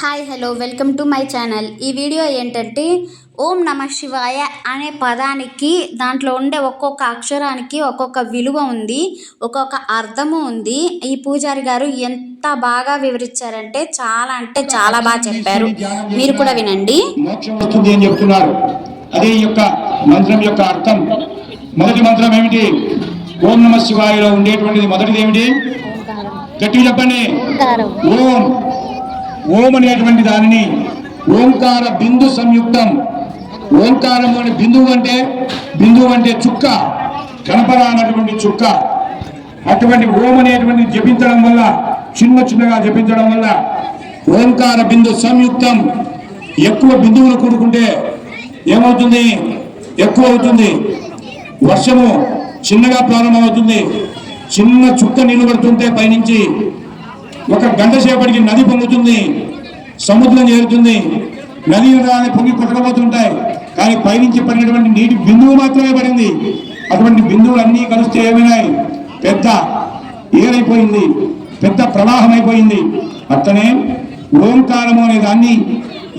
Hi hello welcome to my channel. ఈ video ఏంటంటే ఓం నమ శివాయ అనే పదానికి దాంట్లో ఉండే ఒక్కొక్క అక్షరానికి ఒక్కొక్క విలువ ఉంది ఒక్కొక్క అర్థము ఉంది. ఈ పూజారి గారు ఎంత బాగా వివరించారంటే చాలా అంటే చాలా బాగా చెప్పారు. మీరు కూడా వినండి. చెప్తున్నారు. అదే యొక్క మంత్రం యొక్క అర్థం. మొదటి మంత్రం ఏమిటి? ఓం నమ శివాయలో ఉండేటువంటిది మొదటిది ఏమిటి? గట్టిగా చెప్పండి. ఓం. ఓం అనేటువంటి దానిని ఓంకార బిందు సంయుక్తం. ఓంకారం అనే బిందువు అంటే బిందువు అంటే చుక్క కనపరానటువంటి చుక్క. అటువంటి ఓం అనేటువంటి జపించడం వల్ల చిన్న చిన్నగా జపించడం వల్ల ఓంకార బిందు సంయుక్తం. ఎక్కువ బిందువులు కూడుకుంటే ఏమవుతుంది? ఎక్కువ అవుతుంది వర్షము చిన్నగా ప్రారంభమవుతుంది. చిన్న చుక్క నీళ్ళు పడుతుంటే పైనుంచి ఒక గంట సేపటికి నది పొంగుతుంది సముద్రం చేరుతుంది నది రాని పొంగి కొట్టకపోతుంటాయి. కానీ పైనుంచి పడినటువంటి నీటి బిందువు మాత్రమే పడింది. అటువంటి బిందువులు అన్నీ కలిస్తే ఏమైనాయి? పెద్ద ఏరైపోయింది పెద్ద ప్రవాహం అయిపోయింది అట్లనే ఓంకారము అనే దాన్ని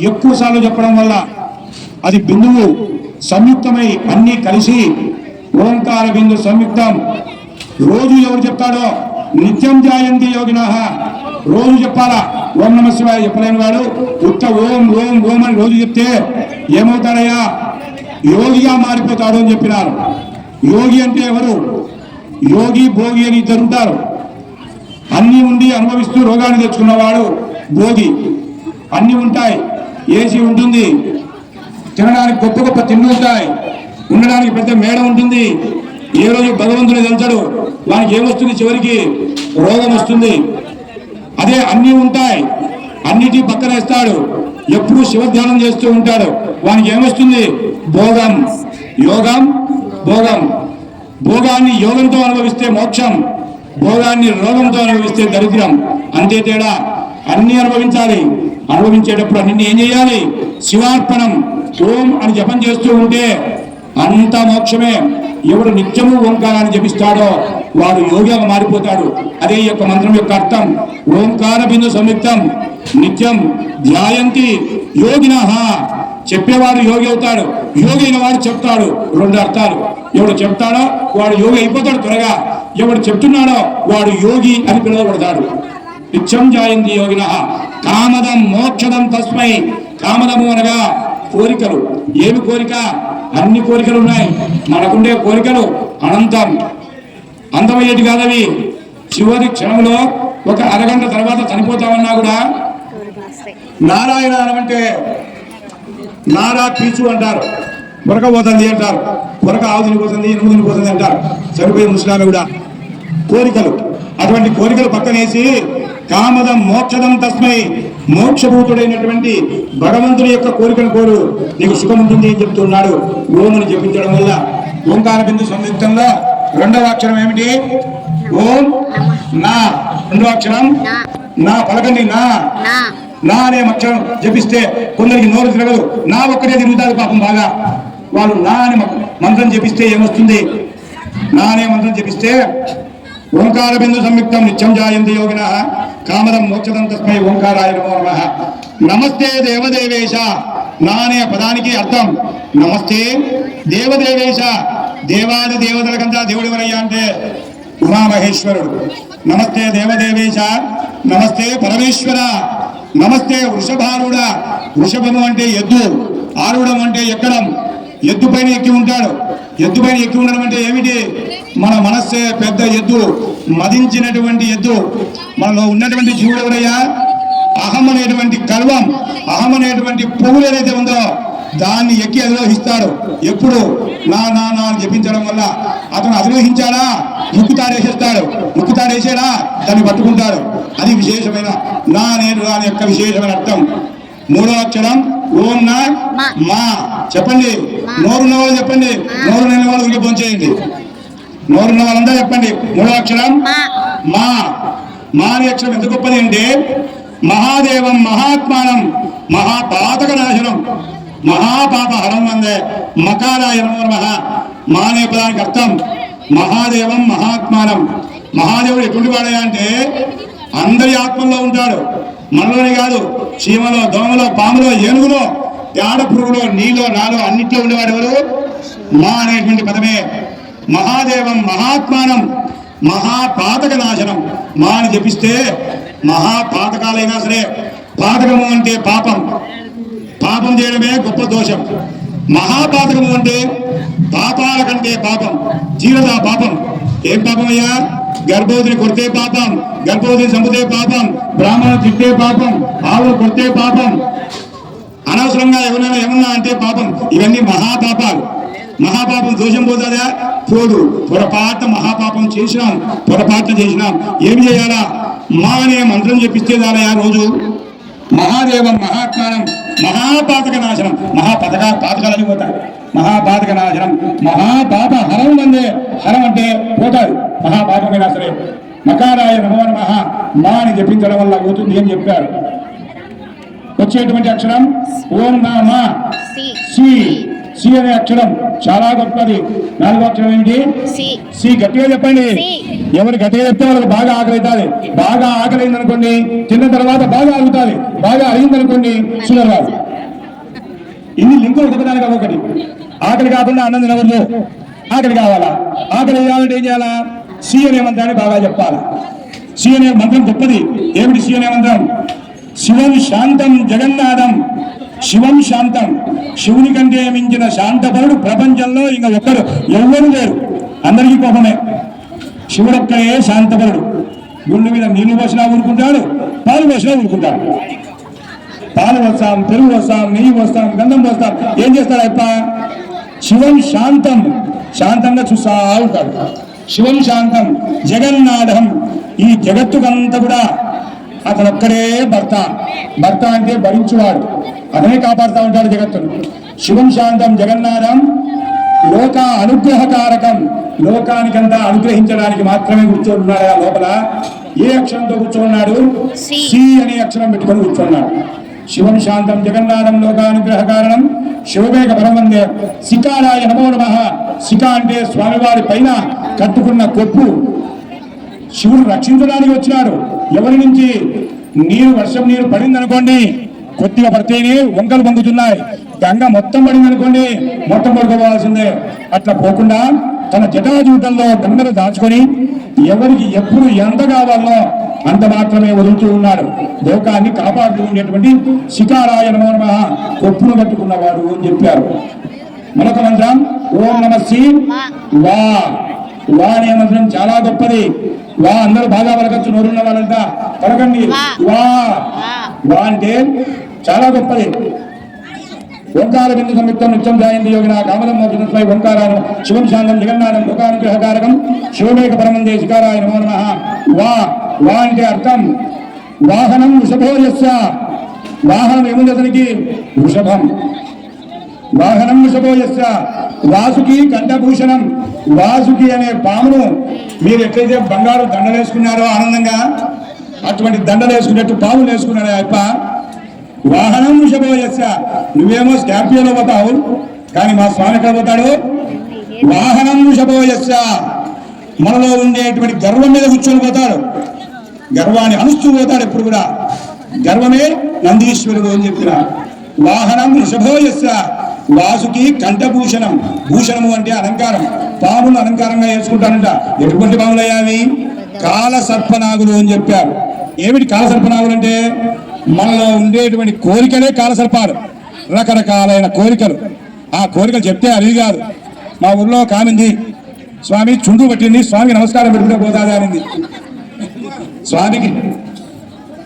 ఎక్కువసార్లు చెప్పడం వల్ల అది బిందువు సంయుక్తమై అన్నీ కలిసి ఓంకార బిందు సంయుక్తం. రోజు ఎవరు చెప్తాడో నిత్యం జాయంతి యోగిన. రోజు చెప్పాలా ఓం నమ శివాయ చెప్పలేని వాడు ఉత్త ఓం ఓం ఓం అని రోజు చెప్తే ఏమవుతాడయ్యా? యోగిగా మారిపోతాడు అని చెప్పినారు. యోగి అంటే ఎవరు? యోగి భోగి అని ఇద్దరు ఉంటారు. అన్నీ ఉండి అనుభవిస్తూ రోగాన్ని తెచ్చుకున్నవాడు భోగి. అన్ని ఉంటాయి. ఏసీ ఉంటుంది. తినడానికి గొప్ప గొప్ప తిండి ఉంటాయి. ఉండడానికి పెద్ద మేడ ఉంటుంది. ఏ రోజు భగవంతుని తెలుతాడు వానికి ఏమొస్తుంది చివరికి? రోగం వస్తుంది అదే అన్నీ ఉంటాయి. అన్నిటి పక్కన వేస్తాడు. ఎప్పుడు శివధ్యానం చేస్తూ ఉంటాడు. వానికి ఏమొస్తుంది భోగం. యోగం? భోగం. భోగాన్ని యోగంతో అనుభవిస్తే మోక్షం. భోగాన్ని రోగంతో అనుభవిస్తే దరిద్రం. అంతే తేడా. అన్ని అనుభవించాలి. అనుభవించేటప్పుడు అన్ని ఏం చేయాలి? శివార్పణం. ఓం అని జపం చేస్తూ ఉంటే అంత మోక్షమే. ఎవడు నిత్యము ఓంకారాన్ని జపిస్తాడో వాడు యోగిగా మారిపోతాడు. అదే యొక్క మంత్రం యొక్క అర్థం. ఓంకార బిందు సంయుక్తం. నిత్యం ధ్యాయంతి యోగిన. చెప్పేవాడు యోగి అవుతాడు. యోగి అయిన వాడు చెప్తాడు. రెండు అర్థాలు. ఎవడు చెప్తాడో వాడు యోగి అయిపోతాడు త్వరగా. ఎవడు చెప్తున్నాడో వాడు యోగి అని పిలువబడతాడు. నిత్యం జాయంతి యోగిన. కామదం మోక్షదం తస్మై. కామదము అనగా కోరికలు. ఏమి కోరిక? అన్ని కోరికలు ఉన్నాయి. మనకుండే కోరికలు అనంతం. అందమయ్యేటి కాదవి చివరి క్షణంలో ఒక అరగంట తర్వాత చనిపోతామన్నా కూడా నారాయణ అంటే నారా పీచు అంటారు. పొరక పోతుంది అంటారు. పొరక ఆవుదిని పోతుంది ఎనుము తినిపోతుంది అంటారు. చనిపోయే ముసలామె కూడా కోరికలు. అటువంటి కోరికలు పక్కనేసి కామదం మోక్షదం తస్మై. మోక్షభూతుడైనటువంటి భగవంతుడి యొక్క కోరికను కోరు. నీకు సుఖం ఉంటుంది అని చెప్తున్నాడు ఓమని జపించడం వల్ల. ఓంకార బిందు సంయుక్తంలో రెండవ అక్షరం ఏమిటి? ఓం నా. రెండవ అక్షరం? నా. పలకండి నా. నా. అనే అక్షరం జపిస్తే కొందరికి నోరు తిరగదు. నా ఒక్కటే తిరుగుతారు పాపం బాగా. వాళ్ళు నా అని మంత్రం జపిస్తే ఏమొస్తుంది? నా అనే మంత్రం జపిస్తే ఓంకార బిందు సంయుక్తం నిత్యం జాయంతి యోగిన కామదం మోక్షదం తస్మై ఓంకారాయ నమో నమస్తే దేవదేవేశ. నా అనే పదానికి అర్థం. నమస్తే దేవదేవేశ. దేవాది దేవతలకంతా దేవుడు ఎవరయ్యా అంటే ఉమామహేశ్వరుడు. నమస్తే దేవదేవేశ. నమస్తే పరమేశ్వర. నమస్తే వృషభారుడ వృషభము అంటే ఎద్దు. ఆరుడం అంటే ఎక్కడం ఎద్దు పైన ఎక్కి ఉంటాడు. ఎద్దు పైన ఎక్కి ఉండడం అంటే ఏమిటి? మన మనస్సే పెద్ద ఎద్దు మదించినటువంటి ఎద్దు. మనలో ఉన్నటువంటి జీవుడు ఎవరయ్యా అహం అనేటువంటి కల్వం అహం అనేటువంటి పువ్వులు ఏదైతే ఉందో దాన్ని ఎక్కి అధిరోహిస్తాడు. ఎప్పుడు? నా నా నా అని జపించడం వల్ల. అతను అధిరోహించాడా? ముక్కుతాడేసేస్తాడు ముక్కుతాడేసాడా దాన్ని పట్టుకుంటాడు. అది విశేషమైన నా నేను దాని యొక్క విశేషమైన అర్థం. మూడో అక్షరం. ఓం నా మా. చెప్పండి. నోరున్న వాళ్ళు చెప్పండి. నోరు లేని వాళ్ళు ఇంకా చేయండి. నోరున్న వాళ్ళంతా చెప్పండి. మూడో అక్షరం. మా. మా. అనే అక్షరం ఎంత గొప్పది అంటే మహాదేవం మహాత్మానం మహాపాతక నాశనం మహాపాప హరం వందే. మకారాయ నమో. మా అనే పదానికి అర్థం మహాదేవం మహాత్మానం. మహాదేవుడు ఎటువంటి వాడయ్యా అంటే అందరి ఆత్మల్లో ఉంటాడు. మనలోనే కాదు చీమలో దోమలో పాములో ఏనుగులో పేడ పురుగులో నీలో నాలో అన్నిట్లో ఉండేవాడు ఎవరు? మా అనేటువంటి పదమే. మహాదేవం మహాత్మానం మహాపాతక నాశనం మా అని జపిస్తే మహాపాతకాలైనా సరే పాతకము అంటే పాపం. పాపం చేయడమే గొప్ప దోషం. మహాపాతకము అంటే పాపాల కంటే పాపం. జీవదా పాపం. ఏం పాపం అయ్యా గర్భవతిని కొడితే పాపం గర్భవతిని చంపితే పాపం బ్రాహ్మణ తిట్టే పాపం ఆవులు కొడితే పాపం. అనవసరంగా ఎవరైనా ఏమన్నా అంటే పాపం. ఇవన్నీ మహాపాపాలు. మహాపాపం దోషం పోతుందా? పోదు. పొరపాట మహాపాపం చేసినాం పొరపాటు చేసినాం. ఏం చేయాలా? మా అనే మంత్రం చెప్పిస్తే దానయా రోజు. మహాదేవం మహాత్మానం మహాపాతక నాశనం. మహాపతక పాతకాలని పోతాయి. మహాపాతక నాశనం మహాపాప హరం అందే హరం అంటే పోతాడు మహాపాపమైనా సరే. మకారాయ నమో నమః. మా అని జపించడం వల్ల పోతుంది అని చెప్పారు. వచ్చేటువంటి అక్షరం ఓం నామ. సి. అనే అక్షరం చాలా గొప్పది. నాలుగో అక్షరం ఏంటి సి. గట్టిగా చెప్పండి. ఎవరు గట్టిగా చెప్తే వాళ్ళకి బాగా ఆకలి అవుతుంది బాగా ఆకలి తిన్న తర్వాత బాగా అరుగుతుంది. బాగా అరిగింది. అనుకోండి షుగర్ రాదు ఇన్ని లింకులు ఒకదానికి ఒకటి. ఆకలి కాకుండా అన్నం తినకూడదు. ఆకలి కావాలా? ఆకలి కావాలంటే ఏం చేయాలా? సి అనే మంత్రాన్ని బాగా చెప్పాలి. సి మంత్రం గొప్పది. ఏమిటి సి మంత్రం? శివం శాంతం జగన్నాథం. శివం శాంతం. శివుని కంటే మించిన శాంతపరుడు ప్రపంచంలో ఇంకా ఒక్కరు ఎవరు లేరు. అందరికీ కోపమే. శివుడొక్కడే శాంతపరుడు గుండె మీద నీళ్ళు పోసినా ఊరుకుంటాడు పాలు పోసినా ఊరుకుంటాడు. పాలు వస్తాం పెరుగు వస్తాం నెయ్యి వస్తాం గంధం వస్తాం. ఏం చేస్తాడు అప్ప శివం శాంతం. శాంతంగా చూస్తా ఉంటాడు. శివం శాంతం. జగన్నాథం. ఈ జగత్తుకంతా కూడా అతను ఒక్కడే భర్త. భర్త అంటే భరించువాడు. అతనే కాపాడుతూ ఉంటాడు జగత్తును. శివం శాంతం జగన్నాథం. లోక అనుగ్రహకారకం. లోకానికంతా అనుగ్రహించడానికి మాత్రమే కూర్చొని ఉన్నాడు ఆ లోపల. ఏ అక్షరంతో కూర్చోన్నాడు. సి. అనే అక్షరం పెట్టుకొని కూర్చున్నాడు శివం శాంతం జగన్నాథం లోకానుగ్రహ కారణం. శివవేగ పరమందే శిఖారాయ నమో నమ. శిఖ అంటే స్వామివారి పైన కట్టుకున్న కొప్పు. శివుడు రక్షించడానికి వచ్చినాడు. ఎవరి నుంచి? నీరు వర్షం నీరు పడింది అనుకోండి కొద్దిగా పడితేనే వంకలు పొంగుతున్నాయి గంగ మొత్తం పడింది అనుకోండి మొత్తం పడుకోవాల్సిందే. అట్లా పోకుండా తన జటాజూటంలో గంగను దాచుకొని ఎవరికి ఎప్పుడు ఎంత కావాలో అంత మాత్రమే వదులుతూ ఉన్నాడు. లోకాన్ని కాపాడుతూ ఉండేటువంటి శిఖారాయ నమో నమః కొప్పును కట్టుకున్నవాడు అని చెప్పారు. మరొక మంత్రం ఓం నమ శ్రీ వా. వా. అనే మంత్రం చాలా గొప్పది. వా అందరూ బాగా పలకచ్చు నోరున్న వాళ్ళంతా పలకండి. వా. వా అంటే చాలా గొప్పది. ఓంకార బిందు సంయుక్తం నిత్యం జాయంతి యోగిన కామలం మోక్షై ఓంకారాను శివం శాంతం జగన్నాథం లోకానుగ్రహకారకం శివమేక పరమందే శికారాయ నమో నమ. వా వా అంటే అర్థం. వాహనం వృషభోజస్య వాహనం ఏముంది అతనికి? వృషభం. వాహనం వృషభోజస్య వాసుకి కంఠభూషణం. వాసుకి అనే పామును మీరు ఎట్లయితే బంగారు దండలేసుకున్నారో ఆనందంగా అటువంటి దండలు వేసుకున్నట్టు పాములు వేసుకున్నాడు అప్ప. వాహనం వృషభోజస్య నువ్వేమో స్కార్పియోలో పోతావు కానీ మా స్వామి ఎక్కడ పోతాడు? వాహనం వృషభోజస్య మనలో ఉండేటువంటి గర్వం మీద కూర్చొని పోతాడు. గర్వాన్ని అనుస్తూ పోతాడు ఎప్పుడు కూడా. గర్వమే నందీశ్వరుడు అని చెప్పిన. వాహనం ఋషభోయస్య వాసుకి కంఠభూషణం. భూషణము అంటే అలంకారం. పామును అలంకారంగా వేసుకుంటారంట. ఎటువంటి పాములయ్యావి? కాల సర్పనాగులు అని చెప్పారు. ఏమిటి కాల సర్పనాగులు అంటే? మనలో ఉండేటువంటి కోరికలే కాలసర్పాలు. రకరకాలైన కోరికలు. ఆ కోరికలు చెప్తే అది కాదు మా ఊర్లో కామింది స్వామి చుండు పట్టింది. స్వామి నమస్కారం పెట్టుకుంటే పోతాది అనింది. స్వామికి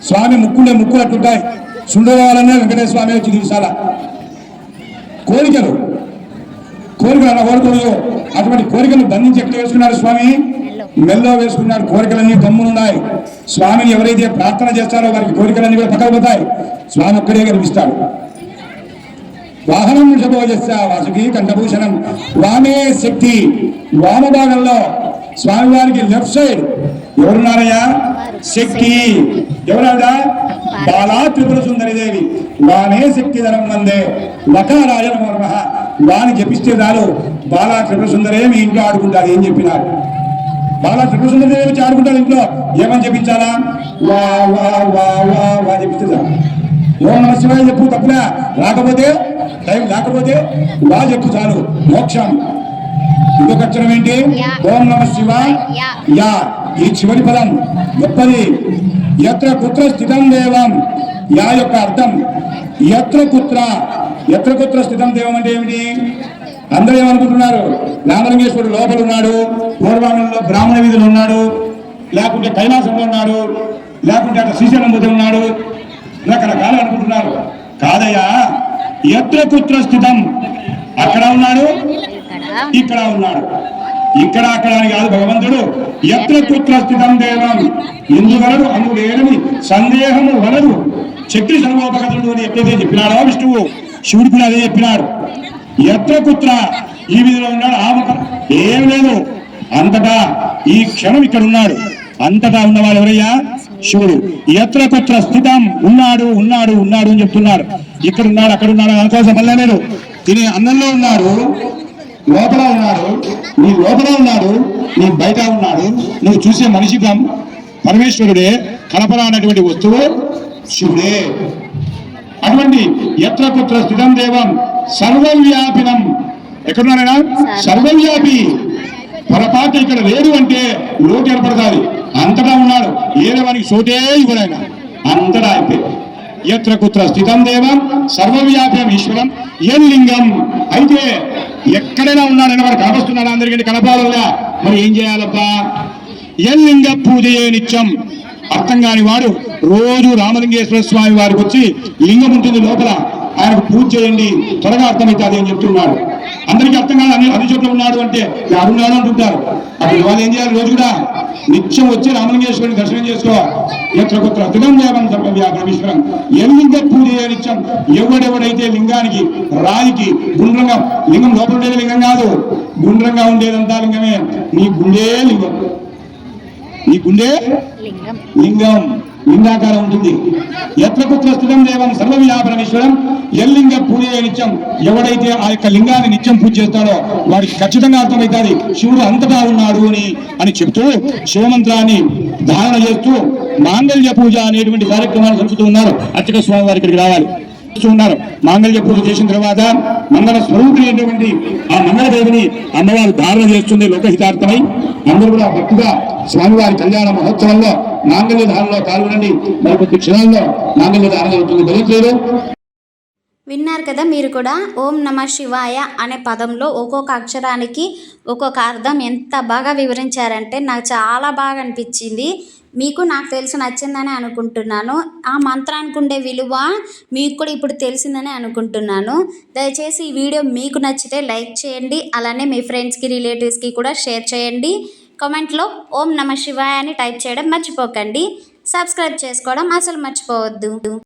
స్వామి ముక్కుండే ముక్కులు అట్టుంటాయి సుండవాలనే వెంకటేశ్వర స్వామి వచ్చి చూసాల కోరికలు. కోరికలు అలా కోరుకోలేదు అటువంటి కోరికలు బంధించి ఎక్కడ వేసుకున్నారు స్వామి? మెల్లో వేసుకున్నారు కోరికలన్నీ గమ్మునున్నాయి. స్వామిని ఎవరైతే ప్రార్థన చేస్తారో వారికి కోరికలన్నీ కూడా పక్కకు పోతాయి స్వామి ఒక్కడే కనిపిస్తాడు వాహనం వృషభోజస్య వాసుకి కంఠభూషణం. వామే శక్తి. వామ భాగంలో స్వామివారికి లెఫ్ట్ సైడ్. ఎవరున్నారయ్యా? శక్తి. ఎవరావిడ బాలా త్రిపుర సుందరి దేవి. వానే శక్తి ధనం మందే లకారాయ నమో. వాని జపిస్తే చాలు. బాలా త్రిపుర సుందరే మీ ఇంట్లో ఆడుకుంటారు. ఏం చెప్పినారు? బాలా త్రిపురసుందరదేవి వచ్చి ఆడుకుంటారు ఇంట్లో. ఏమని చెప్పించాలా? వా వా వా వా వా చెప్పించా ఓం నమ శివాయ చెప్పు తప్పునా? రాకపోతే టైం లేకపోతే వా చెప్పు చాలు. మోక్షం. ఇంకొక అక్షరం ఏంటి. ఓం నమ శివాయ. యా. యా. ఈ చివరి పదం. గొప్పది ఎత్ర కుత్ర స్థితం దేవం. యా యొక్క అర్థం. ఎత్ర కుత్ర. ఎత్ర కుత్ర స్థితం దేవం అంటే ఏమిటి? అందరూ ఏమనుకుంటున్నారు? రామలింగేశ్వరుడు లోపల ఉన్నాడు పూర్వాంగంలో బ్రాహ్మణ వీధులు ఉన్నాడు లేకుంటే కైలాసంలో ఉన్నాడు లేకుంటే అక్కడ శ్రీశైలం పోతే ఉన్నాడు రకరకాలు అనుకుంటున్నారు. కాదయ్యా ఎత్ర కుత్ర స్థితం అక్కడ ఉన్నాడు ఇక్కడ ఉన్నాడు. ఇక్కడ అక్కడ అని కాదు భగవంతుడు. ఎత్ర కుత్ర స్థితం దేవం ఎందువలదు అందులేనని సందేహము వలదు. శక్తి సర్వోపగతుడు అని ఎప్పుడైతే చెప్పినాడో విష్ణువు శివుడు కూడా అదే చెప్పినాడు. ఎత్ర కుత్ర ఈ విధిలో ఉన్నాడు. ఆ ఏం లేదు. అంతటా ఈ క్షణం ఇక్కడ ఉన్నాడు. అంతటా ఉన్నవాడు ఎవరయ్యా? శివుడు. ఎత్ర కుత్ర స్థితం ఉన్నాడు ఉన్నాడు ఉన్నాడు అని చెప్తున్నాడు ఇక్కడ ఉన్నాడు అక్కడ ఉన్నాడు అనుకోసం పనిలే లేదు తినే అన్నంలో ఉన్నాడు లోపల ఉన్నాడు నీ లోపల ఉన్నాడు నీ బయట ఉన్నాడు నువ్వు చూసే మనిషి పరమేశ్వరుడే కలపరా అనేటువంటి వస్తువు శివుడే. అటువంటి ఎత్ర కుత్ర స్థితం దేవం సర్వవ్యాపినం ఎక్కడున్నారైనా సర్వవ్యాపి. పొరపాటు ఇక్కడ లేడు అంటే లోటు ఏర్పడతాది. అంతటా ఉన్నాడు. ఏడవానికి సోటే ఇవ్వడాయన అంతటా అయిపోయి. ఎత్ర కుత్ర స్థితం దేవం సర్వవ్యాప్యం ఈశ్వరం ఎల్లింగం అయితే ఎక్కడైనా ఉన్నాడని వాడు కనపస్తున్నాడు అందరికీ కనపాలల్లా మరి ఏం చేయాలబ్బా? ఎల్లింగ పూజయే నిత్యం. అర్థం కాని వాడు రోజు రామలింగేశ్వర స్వామి వారికి వచ్చి లింగం ఉంటుంది లోపల. ఆయనకు పూజ చేయండి. త్వరగా అర్థమవుతుంది అని చెప్తున్నాడు. అందరికీ అర్థం కాదు అన్ని అన్ని చోట్ల ఉన్నాడు అంటే ఉన్నాడు అంటుంటారు. అప్పుడు వాళ్ళు ఏం చేయాలి? రోజు కూడా నిత్యం వచ్చి రామలింగేశ్వరుని దర్శనం చేసుకో ఎత్ర కుత్ర దినం దేవం సర్వవ్యాపరమేశ్వరం ఎల్లింగ పూజ నిత్యం ఎవడెవడైతే లింగానికి రాయికి గుండ్రంగా లింగం లోపల ఉండేది లింగం కాదు. గుండ్రంగా ఉండేదంతా లింగమే. నీ గుండే లింగం. నీ గుండె లింగం. లింగం. లింగాకారం ఉంటుంది. ఎత్ర ప్రస్తుతం స్థితం దేవం సర్వవ్యాపరమేశ్వరం ఎల్లింగ పూజ నిత్యం. ఎవడైతే ఆ యొక్క లింగాన్ని నిత్యం పూజ చేస్తాడో వాడికి ఖచ్చితంగా అర్థమవుతుంది. శివుడు అంతటా ఉన్నాడు అని అని చెప్తూ శివమంత్రాన్ని ధారణ చేస్తూ మాంగళ్య పూజ అనేటువంటి కార్యక్రమాలు జరుపుతూ ఉన్నారు. అర్చక స్వామి వారి ఇక్కడికి రావాలి. ఉన్నారు మాంగళ్య పూజ చేసిన తర్వాత మంగళ స్వరూపిణి అయినటువంటి ఆ మంగళదేవిని అమ్మవారు ధారణ చేస్తుంది లోకహితార్థమై. అందరూ కూడా భక్తిగా స్వామివారి కళ్యాణ మహోత్సవంలో మాంగళ్య ధారణలో పాల్గొనండి. మరి కొద్ది క్షణాల్లో మాంగళ్య ధారణ జరుగుతుంది తెలియట్లేదు విన్నారు కదా మీరు కూడా? ఓం నమ శివాయ అనే పదంలో ఒక్కొక్క అక్షరానికి ఒక్కొక్క అర్థం ఎంత బాగా వివరించారంటే నాకు చాలా బాగా అనిపించింది. మీకు నాకు తెలిసి నచ్చిందని అనుకుంటున్నాను. ఆ మంత్రానికి ఉండే విలువ మీకు కూడా ఇప్పుడు తెలిసిందని అనుకుంటున్నాను. దయచేసి ఈ వీడియో మీకు నచ్చితే లైక్ చేయండి. అలానే మీ ఫ్రెండ్స్కి రిలేటివ్స్కి కూడా షేర్ చేయండి. కామెంట్లో ఓం నమ శివాయ అని టైప్ చేయడం మర్చిపోకండి. సబ్స్క్రైబ్ చేసుకోవడం అసలు మర్చిపోవద్దు.